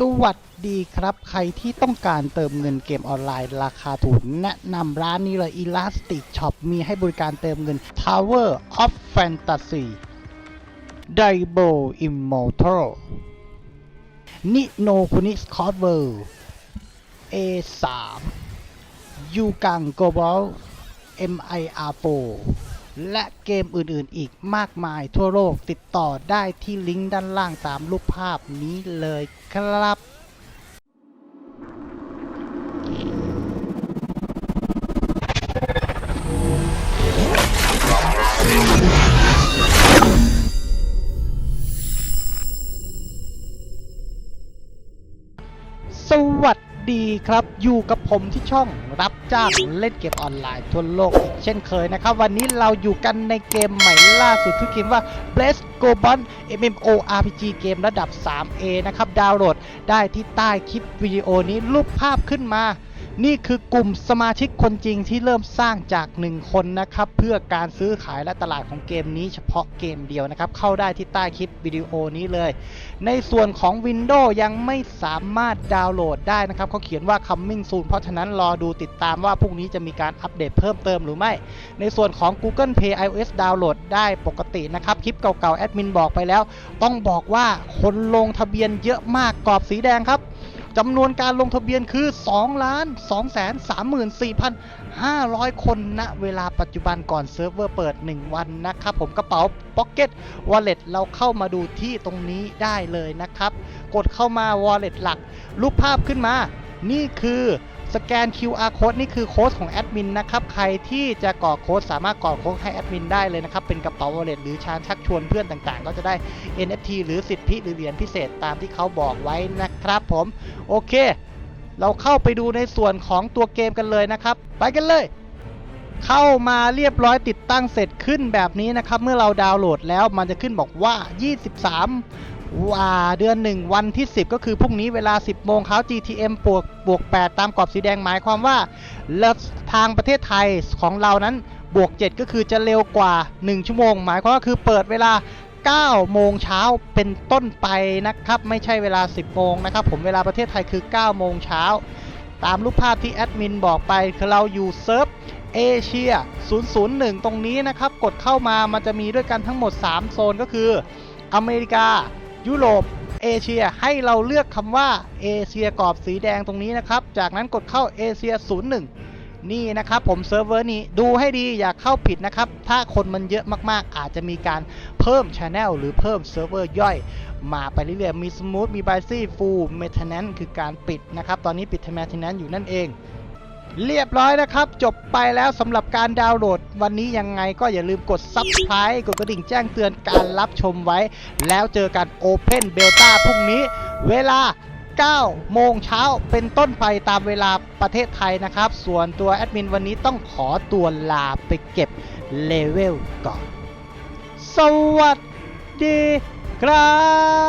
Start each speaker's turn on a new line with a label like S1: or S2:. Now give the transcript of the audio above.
S1: สวัสดีครับ ใครที่ต้องการเติมเงินเกมออนไลน์ราคาถูกแนะนำร้านนี้เลย Elastic Shop มีให้บริการเติมเงิน Tower of Fantasy d i b o Immortal n i n o k u n i s c o t w o r A3 ยูกัง Global MIR4 และเกมอื่นๆอีกมากมายทั่วโลกติดต่อได้ที่ลิงก์ด้านล่างตามรูปภาพนี้เลยครับสวัส ดีครับ อยู่กับผมที่ช่องรับจ้างเล่นเกมออนไลน์ทั่วโลกอีกเช่นเคยนะครับ วันนี้เราอยู่กันในเกมใหม่ล่าสุดที่เกมว่า b l e s g o b o n MMORPG เกมระดับ 3A นะครับ ดาวน์โหลดได้ที่ใต้คลิปวิดีโอนี้รูปภาพขึ้นมา นี่คือกลุ่มสมาชิกคนจริงที่เริ่มสร้างจาก 1 คนนะครับ เพื่อการซื้อขายและตลาดของเกมนี้เฉพาะเกมเดียวนะครับ เข้าได้ที่ใต้คลิปวิดีโอนี้เลย ในส่วนของ Windows ยังไม่สามารถดาวน์โหลดได้นะครับเขาเขียนว่า coming soon เพราะฉะนั้นรอดูติดตามว่าพรุ่งนี้จะมีการอัปเดตเพิ่มเติมหรือไม่ ในส่วนของ Google Play iOS ดาวน์โหลดได้ปกตินะครับคลิปเก่าๆแอดมินบอกไปแล้ว ต้องบอกว่าคนลงทะเบียนเยอะมากกรอบสีแดงครับ จำนวนการลงทะเบียนคือ2ล้าน2แสน34,500 คนณเวลาปัจจุบันก่อนเซิร์ฟเวอร์เปิด 1 วันนะครับผมกระเป๋าพ็อกเก็ตวอลเล็ตเราเข้ามาดูที่ตรงนี้ได้เลยนะครับ กดเข้ามาวอลเล็ตหลัก รูปภาพขึ้นมา นี่คือ สแกน QR code นี่คือโค้ดของแอดมินนะครับ ใครที่จะกรอกโค้ดสามารถกรอกโค้ดให้แอดมินได้เลยนะครับ เป็นกระเป๋า wallet หรือชานชักชวนเพื่อนต่างๆ ก็จะได้ NFT หรือสิทธิหรือเหรียญพิเศษตามที่เขาบอกไว้นะครับผม โอเค เราเข้าไปดูในส่วนของตัวเกมกันเลยนะครับ ไปกันเลย เข้ามาเรียบร้อยติดตั้งเสร็จขึ้นแบบนี้นะครับ เมื่อเราดาวน์โหลดแล้วมันจะขึ้นบอกว่า 23 เดือน 1 วันที่ 10 ก็คือพรุ่งนี้เวลา 10 โมงเช้า GTM บวกบวก 8 ตามกรอบสีแดงหมายความว่าแล้วทางประเทศไทยของเรานั้นบวก 7 ก็คือจะเร็วกว่า 1 ชั่วโมง หมายความว่าคือเปิดเวลา9โมงเช้าเป็นต้นไปนะครับ ไม่ใช่เวลา 10 โมงนะครับ ผมเวลาประเทศไทยคือ 9 โมงเช้า ตามรูปภาพที่แอดมินบอกไปคือเราอยู่เซิร์ฟเอเชีย001 ตรงนี้นะครับ กดเข้ามามันจะมีด้วยกันทั้งหมด 3 โซนก็คือ อเมริกา ยุโรปเอเชียให้เราเลือกคำว่าเอเชียกรอบสีแดงตรงนี้นะครับ จากนั้นกดเข้าเอเชีย 01 นี่นะครับผมเซิร์ฟเวอร์นี้ดูให้ดีอย่าเข้าผิดนะครับ ถ้าคนมันเยอะมากๆ อาจจะมีการเพิ่มช anel หรือเพิ่มเซิร์ฟเวอร์ย่อยมาไปเรื่อยๆมีสมูทมีไบซี่ฟูลเมทเนนคือการปิดนะครับ ตอนนี้ปิดเมทเนนอยู่นั่นเอง เรียบร้อยนะครับ จบไปแล้วสำหรับการดาวน์โหลด วันนี้ยังไงก็อย่าลืมกด Subscribe กดกระดิ่งแจ้งเตือนการรับชมไว้ แล้วเจอกัน Open Beta พรุ่งนี้ เวลา 9 โมงเช้าเป็นต้นไปตามเวลาประเทศไทยนะครับ ส่วนตัวแอดมินวันนี้ต้องขอตัวลาไปเก็บเลเวลก่อน สวัสดีครับ